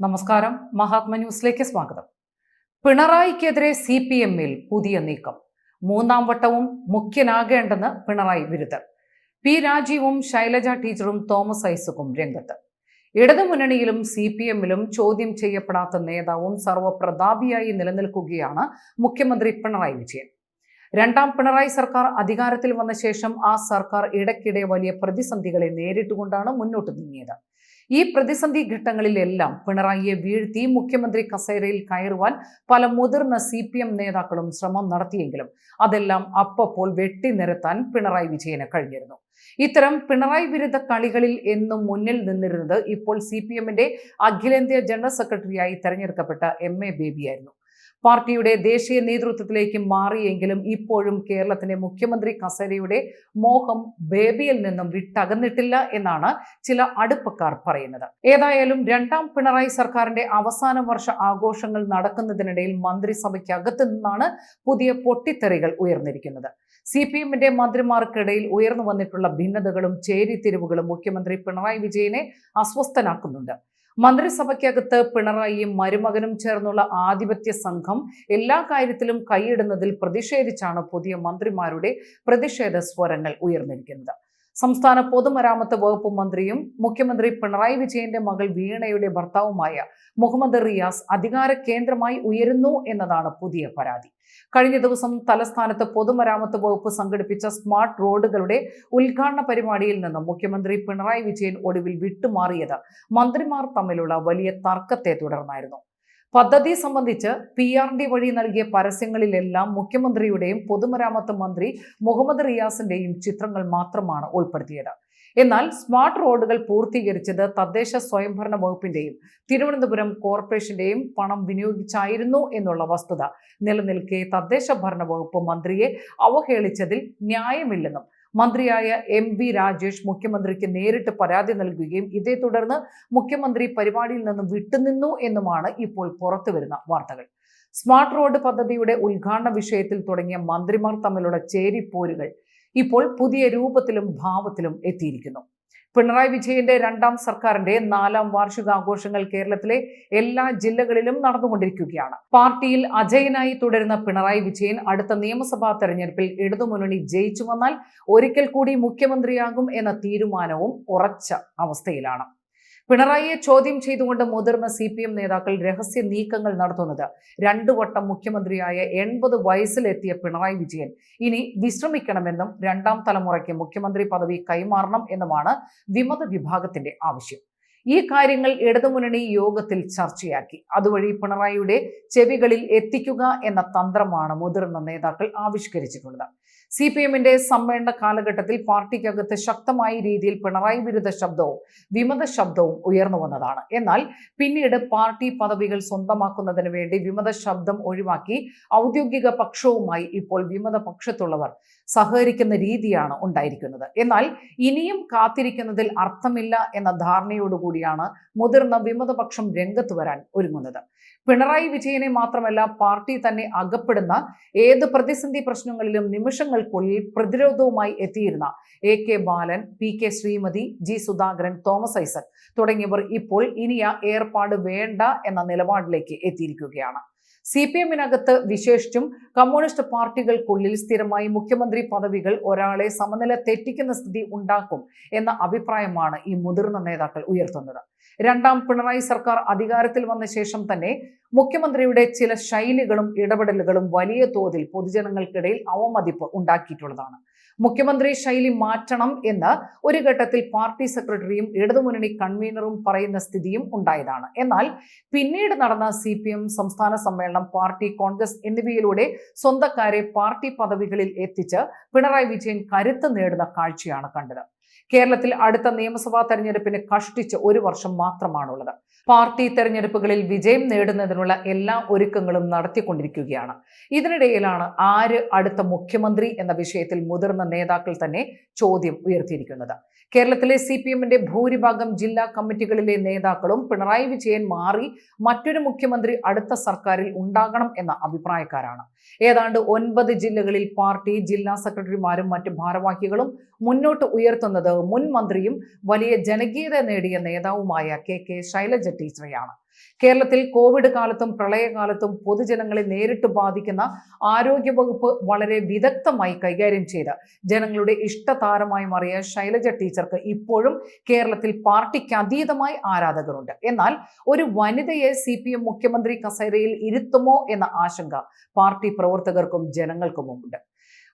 നമസ്കാരം. മഹാത്മ ന്യൂസിലേക്ക് സ്വാഗതം. പിണറായിക്കെതിരെ സി പി എമ്മിൽ പുതിയ നീക്കം. മൂന്നാം വട്ടവും മുഖ്യനാകേണ്ടെന്ന് പിണറായി വിരുദ്ധർ. പി രാജീവും ശൈലജ ടീച്ചറും തോമസ് ഐസക്കും രംഗത്ത്. ഇടതുമുന്നണിയിലും സി പി എമ്മിലും ചോദ്യം ചെയ്യപ്പെടാത്ത നേതാവും സർവപ്രതാപിയായി നിലനിൽക്കുകയാണ് മുഖ്യമന്ത്രി പിണറായി വിജയൻ. രണ്ടാം പിണറായി സർക്കാർ അധികാരത്തിൽ വന്ന ശേഷം ആ സർക്കാർ ഇടയ്ക്കിടെ വലിയ പ്രതിസന്ധികളെ നേരിട്ടുകൊണ്ടാണ് മുന്നോട്ട് നീങ്ങിയത്. ഈ പ്രതിസന്ധി ഘട്ടങ്ങളിലെല്ലാം പിണറായിയെ വീഴ്ത്തി മുഖ്യമന്ത്രി കസേരയിൽ കയറുവാൻ പല മുതിർന്ന സി പി എം നേതാക്കളും ശ്രമം നടത്തിയെങ്കിലും അതെല്ലാം അപ്പപ്പോൾ വെട്ടിനിരത്താൻ പിണറായി വിജയന് കഴിഞ്ഞിരുന്നു. ഇത്തരം പിണറായി വിരുദ്ധ കളികളിൽ എന്നും മുന്നിൽ നിന്നിരുന്നത് ഇപ്പോൾ സി പി എമ്മിന്റെ അഖിലേന്ത്യാ ജനറൽ സെക്രട്ടറിയായി തെരഞ്ഞെടുക്കപ്പെട്ട എം എ ബേബിയായിരുന്നു പാർട്ടിയുടെ ദേശീയ നേതൃത്വത്തിലേക്ക് മാറിയെങ്കിലും ഇപ്പോഴും കേരളത്തിലെ മുഖ്യമന്ത്രി കസേരയുടെ മോഹം ബേബിയിൽ നിന്നും വിട്ടകന്നിട്ടില്ല എന്നാണ് ചില അടുപ്പക്കാർ പറയുന്നത്. ഏതായാലും രണ്ടാം പിണറായി സർക്കാരിന്റെ അവസാന വർഷ ആഘോഷങ്ങൾ നടക്കുന്നതിനിടയിൽ മന്ത്രിസഭയ്ക്കകത്ത് നിന്നാണ് പുതിയ പൊട്ടിത്തെറികൾ ഉയർന്നിരിക്കുന്നത്. സി പി എമ്മിന്റെ മന്ത്രിമാർക്കിടയിൽ ഉയർന്നു വന്നിട്ടുള്ള ഭിന്നതകളും ചേരിതിരിവുകളും മുഖ്യമന്ത്രി പിണറായി വിജയനെ അസ്വസ്ഥനാക്കുന്നുണ്ട്. മന്ത്രിസഭയ്ക്കകത്ത് പിണറായിയും മരുമകനും ചേർന്നുള്ള ആധിപത്യ സംഘം എല്ലാ കാര്യത്തിലും കൈയിടുന്നതിൽ പ്രതിഷേധിച്ചാണ് പുതിയ മന്ത്രിമാരുടെ പ്രതിഷേധ സ്വരങ്ങൾ ഉയർന്നിരിക്കുന്നത്. സംസ്ഥാന പൊതുമരാമത്ത് വകുപ്പ് മന്ത്രിയും മുഖ്യമന്ത്രി പിണറായി വിജയന്റെ മകൾ വീണയുടെ ഭർത്താവുമായ മുഹമ്മദ് റിയാസ് അധികാര കേന്ദ്രമായി ഉയരുന്നു എന്നതാണ് പുതിയ പരാതി. കഴിഞ്ഞ ദിവസം തലസ്ഥാനത്ത് പൊതുമരാമത്ത് വകുപ്പ് സംഘടിപ്പിച്ച സ്മാർട്ട് റോഡുകളുടെ ഉദ്ഘാടന പരിപാടിയിൽ നിന്നും മുഖ്യമന്ത്രി പിണറായി വിജയൻ ഒടുവിൽ വിട്ടുമാറിയത് മന്ത്രിമാർ തമ്മിലുള്ള വലിയ തർക്കത്തെ തുടർന്നായിരുന്നു. പദ്ധതി സംബന്ധിച്ച് പി ആർ ഡി വഴി നൽകിയ പരസ്യങ്ങളിലെല്ലാം മുഖ്യമന്ത്രിയുടെയും പൊതുമരാമത്ത് മന്ത്രി മുഹമ്മദ് റിയാസിന്റെയും ചിത്രങ്ങൾ മാത്രമാണ് ഉൾപ്പെടുത്തിയത്. എന്നാൽ സ്മാർട്ട് റോഡുകൾ പൂർത്തീകരിച്ചത് തദ്ദേശ സ്വയംഭരണ വകുപ്പിന്റെയും തിരുവനന്തപുരം കോർപ്പറേഷന്റെയും പണം വിനിയോഗിച്ചായിരുന്നു എന്നുള്ള വസ്തുത. നിലനിൽക്കെ തദ്ദേശ ഭരണ വകുപ്പ് മന്ത്രിയെ അവഹേളിച്ചതിൽ ന്യായമില്ലെന്നും മന്ത്രിയായ എം വി രാജേഷ് മുഖ്യമന്ത്രിക്ക് നേരിട്ട് പരാതി നൽകുകയും ഇതേ തുടർന്ന് മുഖ്യമന്ത്രി പരിപാടിയിൽ നിന്നും വിട്ടുനിന്നു എന്നുമാണ് ഇപ്പോൾ പുറത്തുവരുന്ന വാർത്തകൾ. സ്മാർട്ട് റോഡ് പദ്ധതിയുടെ ഉദ്ഘാടന വിഷയത്തിൽ തുടങ്ങിയ മന്ത്രിമാർ തമ്മിലുള്ള ചേരിപ്പോരുകൾ ഇപ്പോൾ പുതിയ രൂപത്തിലും ഭാവത്തിലും എത്തിയിരിക്കുന്നു. പിണറായി വിജയന്റെ രണ്ടാം സർക്കാരിന്റെ നാലാം വാർഷികാഘോഷങ്ങൾ കേരളത്തിലെ എല്ലാ ജില്ലകളിലും നടന്നുകൊണ്ടിരിക്കുകയാണ്. പാർട്ടിയിൽ അജയനായി തുടരുന്ന പിണറായി വിജയൻ അടുത്ത നിയമസഭാ തെരഞ്ഞെടുപ്പിൽ ഇടതുമുന്നണി ജയിച്ചു വന്നാൽ ഒരിക്കൽ കൂടി മുഖ്യമന്ത്രിയാകും എന്ന തീരുമാനവും ഉറച്ച അവസ്ഥയിലാണ്. പിണറായിയെ ചോദ്യം ചെയ്തുകൊണ്ട് മുതിർന്ന സി പി എം നേതാക്കൾ രഹസ്യ നീക്കങ്ങൾ നടത്തുന്നത്. രണ്ടു വട്ടം മുഖ്യമന്ത്രിയായ എൺപത് വയസ്സിലെത്തിയ പിണറായി വിജയൻ ഇനി വിശ്രമിക്കണമെന്നും രണ്ടാം തലമുറയ്ക്ക് മുഖ്യമന്ത്രി പദവി കൈമാറണം എന്നുമാണ് വിമത വിഭാഗത്തിന്റെ ആവശ്യം. ഈ കാര്യങ്ങൾ ഇടതുമുന്നണി യോഗത്തിൽ ചർച്ചയാക്കി. അതുവഴി പിണറായിയുടെ ചെവികളിൽ എത്തിക്കുക എന്ന തന്ത്രമാണ് മുതിർന്ന നേതാക്കൾ ആവിഷ്കരിച്ചിട്ടുള്ളത്. സി പി എമ്മിന്റെ സമ്മേളന കാലഘട്ടത്തിൽ പാർട്ടിക്കകത്ത് ശക്തമായ രീതിയിൽ പിണറായി വിരുദ്ധ ശബ്ദവും വിമത ശബ്ദവും ഉയർന്നു വന്നതാണ്. എന്നാൽ പിന്നീട് പാർട്ടി പദവികൾ സ്വന്തമാക്കുന്നതിന് വേണ്ടി വിമത ശബ്ദം ഒഴിവാക്കി ഔദ്യോഗിക പക്ഷവുമായി ഇപ്പോൾ വിമത പക്ഷത്തുള്ളവർ സഹകരിക്കുന്ന രീതിയാണ് ഉണ്ടായിരിക്കുന്നത്. എന്നാൽ ഇനിയും കാത്തിരിക്കുന്നതിൽ അർത്ഥമില്ല എന്ന ധാരണയോടുകൂടിയാണ് മുതിർന്ന വിമതപക്ഷം രംഗത്ത് വരാൻ ഒരുങ്ങുന്നത്. പിണറായി വിജയനെ മാത്രമല്ല പാർട്ടി തന്നെ അകപ്പെടുന്ന ഏത് പ്രതിസന്ധി പ്രശ്നങ്ങളിലും നിമിഷങ്ങൾക്കുള്ളിൽ പ്രതിരോധവുമായി എത്തിയിരുന്ന A K Balan P K Sreemathi G Sudhakaran Thomas Isaac തുടങ്ങിയവർ ഇപ്പോൾ ഇനിയ ഏർപ്പാട് വേണ്ട എന്ന നിലപാടിലേക്ക് എത്തിയിരിക്കുകയാണ്. സി പി എമ്മിനകത്ത് വിശേഷിച്ചും കമ്മ്യൂണിസ്റ്റ് പാർട്ടികൾക്കുള്ളിൽ സ്ഥിരമായി മുഖ്യമന്ത്രി പദവികൾ ഒരാളെ സമനില തെറ്റിക്കുന്ന സ്ഥിതി ഉണ്ടാക്കും എന്ന അഭിപ്രായമാണ് ഈ മുതിർന്ന നേതാക്കൾ ഉയർത്തുന്നത്. രണ്ടാം പിണറായി സർക്കാർ അധികാരത്തിൽ വന്ന ശേഷം തന്നെ മുഖ്യമന്ത്രിയുടെ ചില ശൈലികളും ഇടപെടലുകളും വലിയ തോതിൽ പൊതുജനങ്ങൾക്കിടയിൽ അവമതിപ്പ് ഉണ്ടാക്കിയിട്ടുള്ളതാണ്. മുഖ്യമന്ത്രി ശൈലി മാറ്റണം എന്ന് ഒരു ഘട്ടത്തിൽ പാർട്ടി സെക്രട്ടറിയും ഇടതുമുന്നണി കൺവീനറും പറയുന്ന സ്ഥിതിയും ഉണ്ടായതാണ്. എന്നാൽ പിന്നീട് നടന്ന സി സംസ്ഥാന സമ്മേളനം പാർട്ടി കോൺഗ്രസ് എന്നിവയിലൂടെ സ്വന്തക്കാരെ പാർട്ടി പദവികളിൽ എത്തിച്ച് പിണറായി വിജയൻ കരുത്ത് നേടുന്ന കാഴ്ചയാണ് കണ്ടത്. കേരളത്തിൽ അടുത്ത നിയമസഭാ തെരഞ്ഞെടുപ്പിന് കഷ്ടിച്ച് ഒരു വർഷം മാത്രമാണുള്ളത്. പാർട്ടി തെരഞ്ഞെടുപ്പുകളിൽ വിജയം നേടുന്നതിനുള്ള എല്ലാ ഒരുക്കങ്ങളും നടത്തിക്കൊണ്ടിരിക്കുകയാണ്. ഇതിനിടയിലാണ് ആര് അടുത്ത മുഖ്യമന്ത്രി എന്ന വിഷയത്തിൽ മുതിർന്ന നേതാക്കൾ തന്നെ ചോദ്യം ഉയർത്തിയിരിക്കുന്നത്. കേരളത്തിലെ സി പി എമ്മിന്റെ ഭൂരിഭാഗം ജില്ലാ കമ്മിറ്റികളിലെ നേതാക്കളും പിണറായി വിജയൻ മാറി മറ്റൊരു മുഖ്യമന്ത്രി അടുത്ത സർക്കാരിൽ ഉണ്ടാകണം എന്ന അഭിപ്രായക്കാരാണ്. ഏതാണ്ട് ഒൻപത് ജില്ലകളിൽ പാർട്ടി ജില്ലാ സെക്രട്ടറിമാരും മറ്റ് ഭാരവാഹികളും മുന്നോട്ട് ഉയർത്തുന്നത് മുൻ മന്ത്രിയും വലിയ ജനകീയത നേടിയ നേതാവുമായ കെ കെ ശൈലജ ടീച്ചറെയാണ് കേരളത്തിൽ കോവിഡ് കാലത്തും പ്രളയകാലത്തും പൊതുജനങ്ങളെ നേരിട്ട് ബാധിക്കുന്ന ആരോഗ്യവകുപ്പ് വളരെ വിദഗ്ധമായി കൈകാര്യം ചെയ്ത് ജനങ്ങളുടെ ഇഷ്ടതാരമായി മാറിയ ശൈലജ ടീച്ചർക്ക് ഇപ്പോഴും കേരളത്തിൽ പാർട്ടിക്ക് അതീതമായി ആരാധകരുണ്ട്. എന്നാൽ ഒരു വനിതയെ സി പി എം മുഖ്യമന്ത്രി കസേരയിൽ ഇരുത്തുമോ എന്ന ആശങ്ക പാർട്ടി പ്രവർത്തകർക്കും ജനങ്ങൾക്കുമുണ്ട്.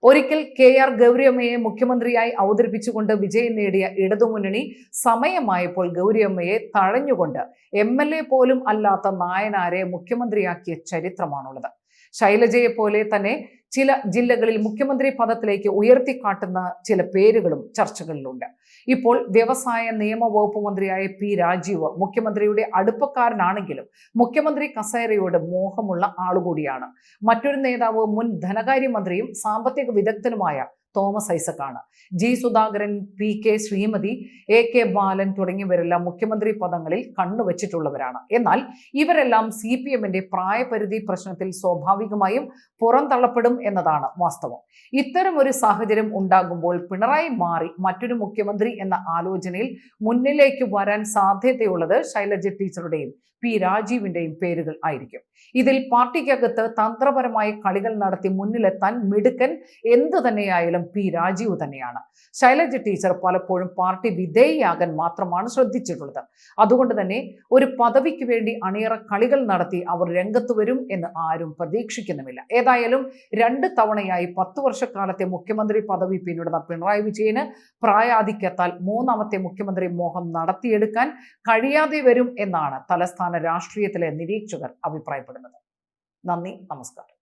ഒരിക്കൽ കെ ആർ ഗൗരിയമ്മയെ മുഖ്യമന്ത്രിയായി അവതരിപ്പിച്ചുകൊണ്ട് വിജയം നേടിയ ഇടതുമുന്നണി സമയമായപ്പോൾ ഗൗരിയമ്മയെ തഴഞ്ഞുകൊണ്ട് എം എൽ എ പോലും അല്ലാത്ത നായനാരെ മുഖ്യമന്ത്രിയാക്കിയ ചരിത്രമാണുള്ളത്. ശൈലജയെ പോലെ തന്നെ ചില ജില്ലകളിൽ മുഖ്യമന്ത്രി പദത്തിലേക്ക് ഉയർത്തിക്കാട്ടുന്ന ചില പേരുകളും ചർച്ചകളിലുണ്ട്. ഇപ്പോൾ വ്യവസായ നിയമ വകുപ്പ് മന്ത്രിയായ പി രാജീവ് മുഖ്യമന്ത്രിയുടെ അടുപ്പക്കാരനാണെങ്കിലും മുഖ്യമന്ത്രി കസേരയോട് മോഹമുള്ള ആളുകൂടിയാണ്. മറ്റൊരു നേതാവ് മുൻ ധനകാര്യമന്ത്രിയും സാമ്പത്തിക വിദഗ്ധനുമായ Thomas ഐസക്കാണ്. G Sudhakaran P K Sreemathi A K Balan തുടങ്ങിയവരെല്ലാം മുഖ്യമന്ത്രി പദങ്ങളിൽ കണ്ണുവച്ചിട്ടുള്ളവരാണ്. എന്നാൽ ഇവരെല്ലാം സി പി എമ്മിന്റെ പ്രായപരിധി പ്രശ്നത്തിൽ സ്വാഭാവികമായും പുറന്തള്ളപ്പെടും എന്നതാണ് വാസ്തവം. ഇത്തരം ഒരു സാഹചര്യം ഉണ്ടാകുമ്പോൾ പിണറായി മാറി മറ്റൊരു മുഖ്യമന്ത്രി എന്ന ആലോചനയിൽ മുന്നിലേക്ക് വരാൻ സാധ്യതയുള്ളത് ശൈലജ ടീച്ചറുടെയും പി രാജീവിന്റെയും പേരുകൾ ആയിരിക്കും. ഇതിൽ പാർട്ടിക്കകത്ത് തന്ത്രപരമായ കളികൾ നടത്തി മുന്നിലെത്താൻ മിടുക്കൻ എന്തു തന്നെയായാലും പി രാജീവ് തന്നെയാണ്. ശൈലജ ടീച്ചർ പലപ്പോഴും പാർട്ടി വിധേയയാകാൻ മാത്രമാണ് ശ്രദ്ധിച്ചിട്ടുള്ളത്. അതുകൊണ്ട് തന്നെ ഒരു പദവിക്ക് വേണ്ടി അണിയറ കളികൾ നടത്തി അവർ രംഗത്ത് വരും എന്ന് ആരും പ്രതീക്ഷിക്കുന്നുമില്ല. ഏതായാലും രണ്ട് തവണയായി പത്തു വർഷക്കാലത്തെ മുഖ്യമന്ത്രി പദവി പിന്നിടുന്ന പിണറായി വിജയന് പ്രായാധിക്യത്താൽ മൂന്നാമത്തെ മുഖ്യമന്ത്രി മോഹം നടത്തിയെടുക്കാൻ കഴിയാതെ വരും എന്നാണ് തലസ്ഥാന രാഷ്ട്രീയത്തിലെ നിരീക്ഷകർ അഭിപ്രായപ്പെടുന്നത്. നന്ദി നമസ്കാരം.